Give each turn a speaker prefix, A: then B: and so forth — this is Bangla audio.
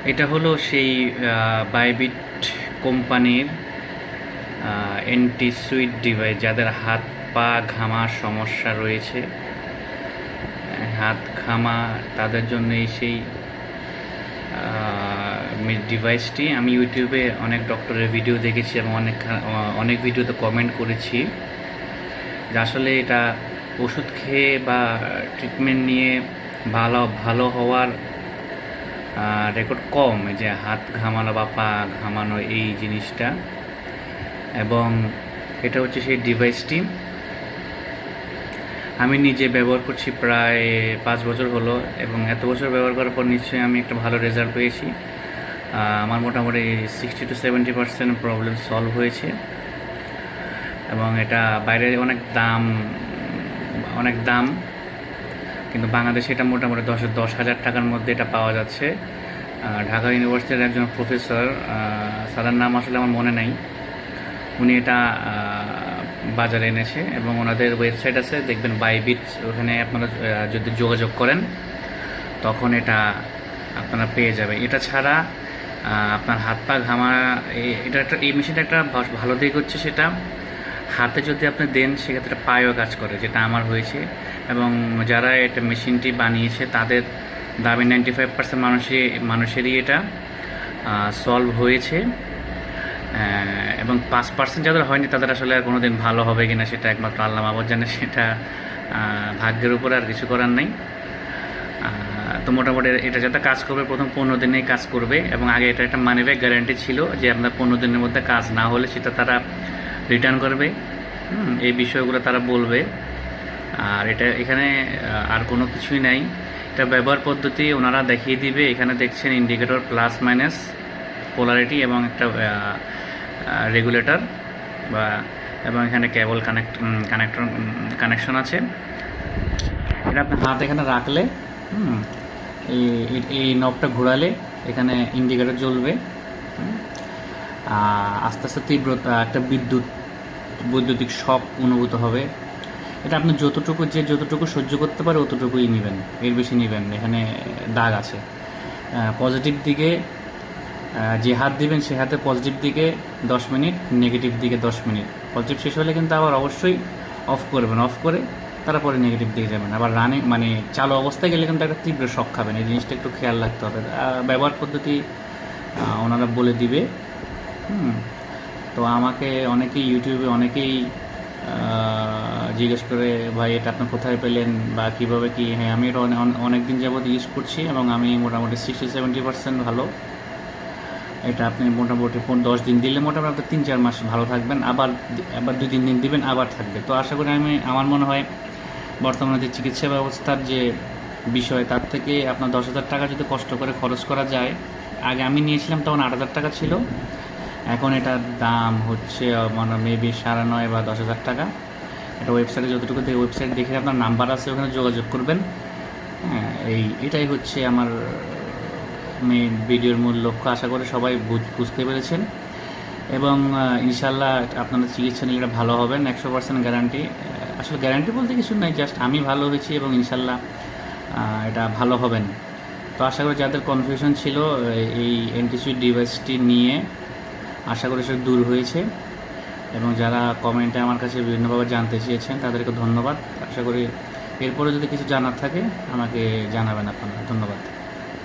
A: এটা হলো সেই বাইবিট কোম্পানির অ্যান্টি সুইট ডিভাইস যাদের হাত পা ঘামার সমস্যা রয়েছে। হাত ঘামা, তাদের জন্য এই সেই ডিভাইসটি আমি ইউটিউবে অনেক ডক্টরের ভিডিও দেখেছি এবং অনেক অনেক ভিডিওতে কমেন্ট করেছি যে আসলে এটা ওষুধ খেয়ে বা ট্রিটমেন্ট নিয়ে ভালো ভালো হওয়ার রেকর্ড কম যে হাত ঘামানো বা পা ঘামানো এই জিনিসটা। এবং এটা হচ্ছে সেই ডিভাইসটি আমি নিজে ব্যবহার করছি প্রায় পাঁচ বছর হলো এবং এত বছর ব্যবহার করার পর নিশ্চয়ই আমি একটা ভালো রেজাল্ট পেয়েছি। আমার মোটামুটি sixty to seventy percent problem solve হয়েছে। এবং এটা বাইরে অনেক দাম অনেক দাম কিন্তু বাংলাদেশে এটা মোটামুটি দশ দশ হাজার টাকার মধ্যে এটা পাওয়া যাচ্ছে। ঢাকা ইউনিভার্সিটির একজন প্রফেসর সাদার নাম আসলে আমার মনে নেই। উনি এটা বাজারে এনেছে এবং ওনাদের ওয়েবসাইট আছে, দেখবেন বাইবিট ওখানে আপনারা যদি যোগাযোগ করেন, তখন এটা আপনারা পেয়ে যাবেন। এটা ছাড়া আপনার হাত পা ঘামা এটা একটা, এই মেশিনটা একটা ভালো দিক হচ্ছে সেটা, হাতে যদি আপনি দেন, সেক্ষেত্রে পায়েও কাজ করে, যেটা আমার হয়েছে। এবং যারা এটা মেশিনটি বানিয়েছে, তাদের দাবি নাইনটি ফাইভ পার্সেন্ট মানুষই মানুষেরই এটা সলভ হয়েছে। এবং পাঁচ পার্সেন্ট যাদের হয়নি, তাদের আসলে আর কোনো দিন ভালো হবে কি না সেটা একমাত্র আল্লাহ মাবর জানে, সেটা ভাগ্যের উপরে আর কিছু করার নেই। তো মোটামুটি এটা যাতে কাজ করবে, প্রথম পনেরো দিনেই কাজ করবে এবং আগে এটা একটা মানি গ্যারান্টি ছিল যে আপনার পনেরো দিনের মধ্যে কাজ না হলে সেটা তারা রিটার্ন করবে। এই বিষয়গুলো তারা বলবে। আর এটা এখানে আর কোনো কিছুই নাই। এটা ব্যবহার পদ্ধতি ওনারা দেখিয়ে দিবে। এখানে দেখছেন ইন্ডিকেটর প্লাস মাইনাস পোলারিটি এবং একটা রেগুলেটর বা, এবং এখানে কেবল কানেক্ট কানেক্টর কানেকশন আছে। এটা আপনার হাত এখানে রাখলে এই নবটা ঘোরালে এখানে ইন্ডিকেটর জ্বলবে আস্তে আস্তে তীব্রতা, একটা বিদ্যুৎ, বৈদ্যুতিক শক অনুভূত হবে। এটা আপনি যতটুকু যে যতটুকু সহ্য করতে পারে অতটুকুই নেবেন, এর বেশি নেবেন এখানে দাগ আছে। পজিটিভ দিকে যে হাত দিবেন সে হাতে পজিটিভ দিকে দশ মিনিট নেগেটিভ দিকে দশ মিনিট। পজিটিভ শেষ হলে কিন্তু আবার অবশ্যই অফ করবেন। অফ করে তারপরে নেগেটিভ দিকে যাবেন। আবার রানিং মানে চালু অবস্থায় গেলে কিন্তু একটা তীব্র শখ খাবেন। এই জিনিসটা একটু খেয়াল রাখতে হবে। ব্যবহার পদ্ধতি ওনারা বলে দিবে। তো আমাকে অনেকেই ইউটিউবে অনেকেই জিজ্ঞেস করে, ভাই, এটা আপনি কোথায় পেলেন বা কীভাবে কি? হ্যাঁ আমি এটা অনেক দিন যাবৎ ইউজ করছি এবং আমি মোটামুটি সিক্সটি সেভেন্টি পার্সেন্ট ভালো। এটা আপনি মোটামুটি দশ দিন দিলে মোটামুটি আপনি তিন, চার মাস ভালো থাকবেন। আবার আবার দুই, তিন দিন দিবেন, আবার থাকবে। তো আশা করি আমি, আমার মনে হয় বর্তমানে যে চিকিৎসা ব্যবস্থার যে বিষয়, তার থেকে আপনার দশ হাজার টাকা যদি কষ্ট করে খরচ করা যায়, আগে আমি নিয়েছিলাম তখন আট হাজার টাকা ছিল। এখন এটার দাম হচ্ছে মানে মেবি সাড়ে নয় বা দশ হাজার টাকা। এটা ওয়েবসাইটে যতটুকু ওয়েবসাইট দেখে আপনার নাম্বার আছে, ওখানে যোগাযোগ করবেন। হ্যাঁ এই, এটাই হচ্ছে আমার মেন ভিডিওর মূল লক্ষ্য। আশা করে সবাই বুঝতে পেরেছেন। এবং ইনশাল্লাহ আপনাদের চিকিৎসা নিলে ভালো হবেন একশো পার্সেন্ট গ্যারান্টি আসলে গ্যারান্টি বলতে কিছু নাই জাস্ট আমি ভালো হয়েছি এবং ইনশাল্লাহ এটা ভালো হবেন। তো আশা করি যাদের কনফিউশন ছিল, এই অ্যান্টিসুইট ডিভাইসটি নিয়ে আশা করি সেটা দূর হয়েছে। এবং যারা কমেন্টে আমার কাছে বিভিন্নভাবে জানতে চেয়েছেন, তাদেরকে ধন্যবাদ। আশা করি এরপরে যদি কিছু জানার থাকে, আমাকে জানাবেন আপনারা। ধন্যবাদ।